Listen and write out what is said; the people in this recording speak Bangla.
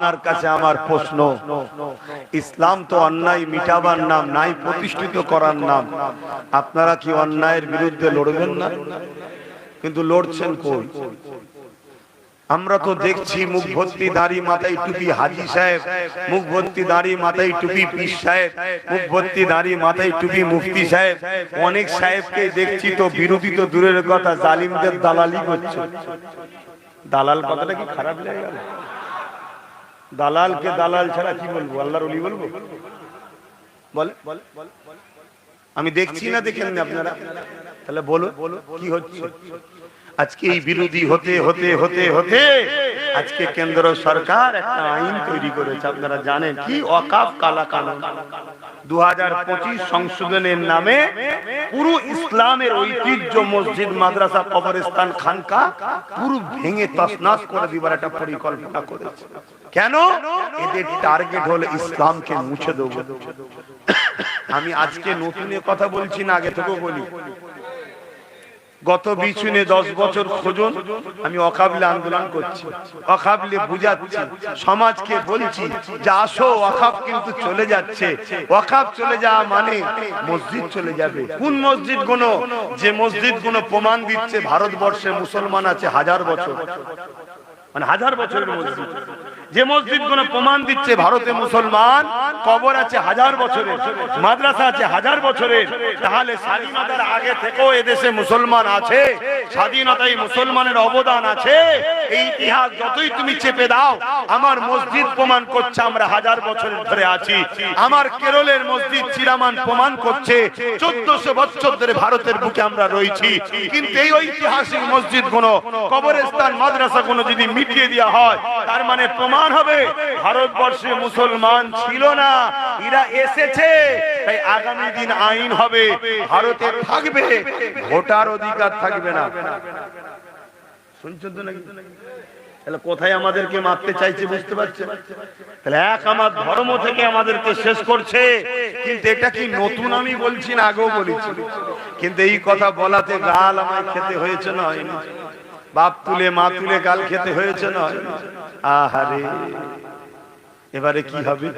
আপনার কাছে আমার প্রশ্ন। ইসলাম তো অন্যায় মিটাবার নাম নাই প্রতিষ্ঠিত করার নাম। আপনারা কি অন্যায়ের বিরুদ্ধে লড়বেন না? কিন্তু লড়ছেন কই? আমরা তো দেখছি মুখ ভর্তি দাড়ি, মাথায় টুপি হাজি সাহেব, মুখ ভর্তি দাড়ি, মাথায় টুপি পীর সাহেব, মুখ ভর্তি দাড়ি, মাথায় টুপি মুফতি সাহেব। অনেক সাহেবকে দেখছি তো বিরোধী তো দূরের কথা, জালিমদের দালালি করছে। দালাল কথাটা কি খারাপ লেগে গেল? দালালকে দালাল ছাড়া কি বলব? আল্লাহর অলি বলব? বলে। আমি দেখছি না, দেখেন আপনারা। তাহলে বলো, কি হচ্ছে? আজকে এই বিরোধী হতে হতে হতে হতে আজকে কেন্দ্র সরকার একটা আইন তৈরি করেছে। আপনারা জানেন কি? অকাফ কালা কানুন। দু সংশোধনের নামে পুরো ইসলামের ঐতিহ্য মসজিদ, মাদ্রাসা, কবরস্থান, খানকা পুরো ভেঙে তসনাস করে দিবার একটা পরিকল্পনা করেছে। কেন? এদের টার্গেট হলো ইসলামকে মুছে দেবো। আমি আজকে নতুন কথা বলছি না আগে থেকেও বলি। গত বিছুনে দশ বছর খোঁজন আমি অকাবলে আন্দোলন করছি। অকাবলে বুঝাচ্ছি সমাজকে বলছি যে আসো অকাব কিন্তু চলে যাচ্ছে। অকাব চলে যাওয়া মানে মসজিদ চলে যাবে। কোন মসজিদগুলো যে মসজিদগুলো প্রমাণ দিচ্ছে ভারতবর্ষে মুসলমান আছে হাজার বছর। মানে হাজার বছরের মসজিদ। যে মসজিদগুলো প্রমাণ দিচ্ছে ভারতে মুসলমান, কবর আছে হাজার বছরের, মাদ্রাসা আছে হাজার বছরের, তাহলে স্বাধীনতার আগে থেকেও এদেশে মুসলমান আছে, স্বাধীনতায় মুসলমানের অবদান আছে। এই ইতিহাস যতই তুমি চেপে দাও, আমার মসজিদ প্রমাণ করছে, আমরা হাজার বছর ধরে আছি। আমার কেরলের মসজিদ চিরামান প্রমাণ করছে, চোদ্দশো বছর ধরে ভারতের বুকে আমরা রয়েছি। কিন্তু এই ঐতিহাসিক মসজিদ কোন কবরস্থান মাদ্রাসা কোনো যদি মিটিয়ে দেওয়া হয়, তার মানে প্রমাণ হবে, ভারতবর্ষে মুসলমান ছিল না, এরা এসেছে, তাই আগামী দিন আইন হবে, ভারতে থাকবে, ভোটার অধিকার থাকবে না। শুনছেন তো নাকি? তাহলে কোথায় আমাদেরকে মারতে চাইছে বুঝতে পারছেন? তাহলে এক আমার ধর্ম থেকে আমাদেরকে শেষ করছে, কিন্তু এটা কি নতুন আমি বলছি না আগেও বলেছি? কিন্তু এই কথা বলাতে গাল আমায় খেতে হয়েছে না হয়নি। বাপ তুলে, মা তুলে গাল খেতে হয়েছে না হয়নি? আহারে, এবারে কি হবে?